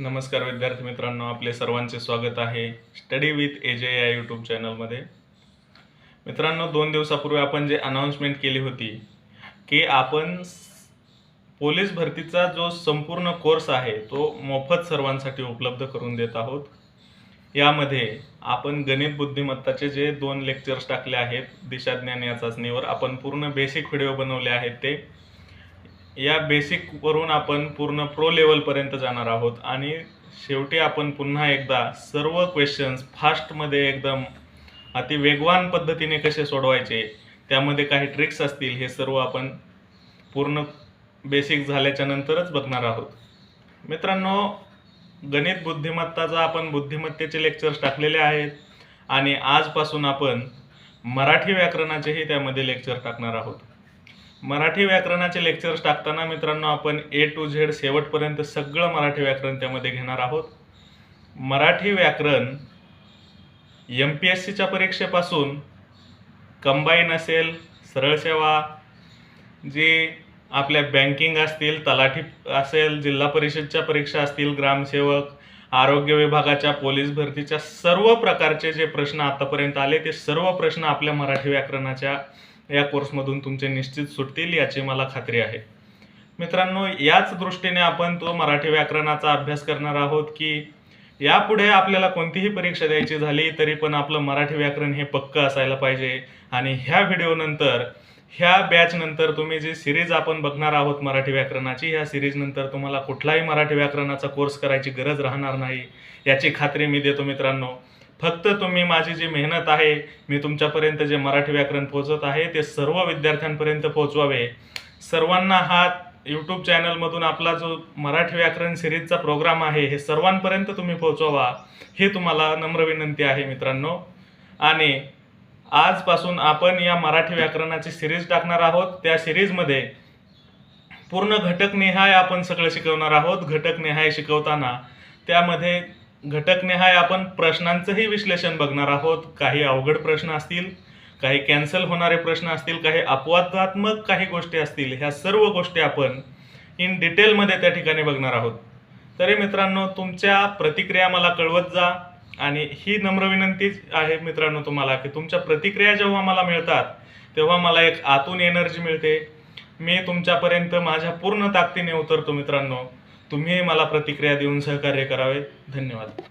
नमस्कार विद्यार्थी मित्रांनो आपले सर्वांचे स्वागत आहे स्टडी विथ ए जे या यूट्यूब चॅनलमध्ये मित्रांनो दोन दिवसापूर्वी आपण जे अनाऊन्समेंट केली होती की आपण पोलीस भरतीचा जो संपूर्ण कोर्स आहे तो मोफत सर्वांसाठी उपलब्ध करून देत आहोत. यामध्ये आपण गणित बुद्धिमत्ताचे जे दोन लेक्चर्स टाकले आहेत दिशाज्ञान या चाचणीवर आपण पूर्ण बेसिक व्हिडिओ बनवले आहेत ते. या बेसिकवरून आपण पूर्ण प्रो लेवलपर्यंत जाणार आहोत. आणि शेवटी आपण पुन्हा एकदा सर्व क्वेश्चन्स फास्टमध्ये एकदम अति वेगवान पद्धतीने कसे सोडवायचे त्यामध्ये काही ट्रिक्स असतील हे सर्व आपण पूर्ण बेसिक झाल्याच्या नंतरच बघणार आहोत. मित्रांनो गणित बुद्धिमत्ताचा आपण बुद्धिमत्तेचे लेक्चर्स टाकलेले आहेत. आणि आजपासून आपण मराठी व्याकरणाचेही त्यामध्ये लेक्चर टाकणार आहोत. मराठी व्याकरणाचे लेक्चर्स टाकताना मित्रांनो आपण ए टू झेड शेवटपर्यंत सगळं मराठी व्याकरण त्यामध्ये घेणार आहोत. मराठी व्याकरण एम पी एस सीच्या परीक्षेपासून कंबाईन असेल सरळ सेवा जी आपल्या बँकिंग असतील तलाठी असेल जिल्हा परिषदच्या परीक्षा असतील ग्रामसेवक आरोग्य विभागाच्या पोलीस भरतीच्या सर्व प्रकारचे जे प्रश्न आतापर्यंत आले ते सर्व प्रश्न आपल्या मराठी व्याकरणाच्या या कोर्समधून तुमचे निश्चित सुटतील याची मला खात्री आहे. मित्रांनो याच दृष्टीने आपण तो मराठी व्याकरणाचा अभ्यास करणार आहोत की यापुढे आपल्याला कोणतीही परीक्षा द्यायची झाली तरी पण आपलं मराठी व्याकरण हे पक्कं असायला पाहिजे. आणि ह्या व्हिडिओनंतर ह्या बॅचनंतर तुम्ही जी सिरीज आपण बघणार आहोत मराठी व्याकरणाची ह्या सिरीजनंतर तुम्हाला कुठलाही मराठी व्याकरणाचा कोर्स करायची गरज राहणार नाही. याची खात्री मी देतो मित्रांनो. फक्त तुम्ही माझी जी मेहनत आहे मी तुमच्यापर्यंत जे मराठी व्याकरण पोहोचत आहे ते सर्व विद्यार्थ्यांपर्यंत पोहोचवावे. सर्वांना हा यूट्यूब चॅनलमधून आपला जो मराठी व्याकरण सिरीजचा प्रोग्राम आहे हे सर्वांपर्यंत तुम्ही पोहोचवा हे तुम्हाला नम्र विनंती आहे मित्रांनो. आणि आजपासून आपण या मराठी व्याकरणाची सिरीज टाकणार आहोत. त्या सिरीजमध्ये पूर्ण घटकनिहाय आपण सगळं शिकवणार आहोत. घटकनिहाय शिकवताना त्यामध्ये घटकनिहाय आपण प्रश्नांचंही विश्लेषण बघणार आहोत. काही अवघड प्रश्न असतील काही कॅन्सल होणारे प्रश्न असतील काही अपवादात्मक काही गोष्टी असतील ह्या सर्व गोष्टी आपण इन डिटेलमध्ये त्या ठिकाणी बघणार आहोत. तरी मित्रांनो तुमच्या प्रतिक्रिया मला कळवत जा आणि ही नम्र विनंती आहे मित्रांनो तुम्हाला की तुमच्या प्रतिक्रिया जेव्हा मला मिळतात तेव्हा मला एक आतून एनर्जी मिळते. मी तुमच्यापर्यंत माझ्या पूर्ण ताकदीने उतरतो मित्रांनो. तुम्ही मला प्रतिक्रिया देऊन सहकार्य करावे. धन्यवाद.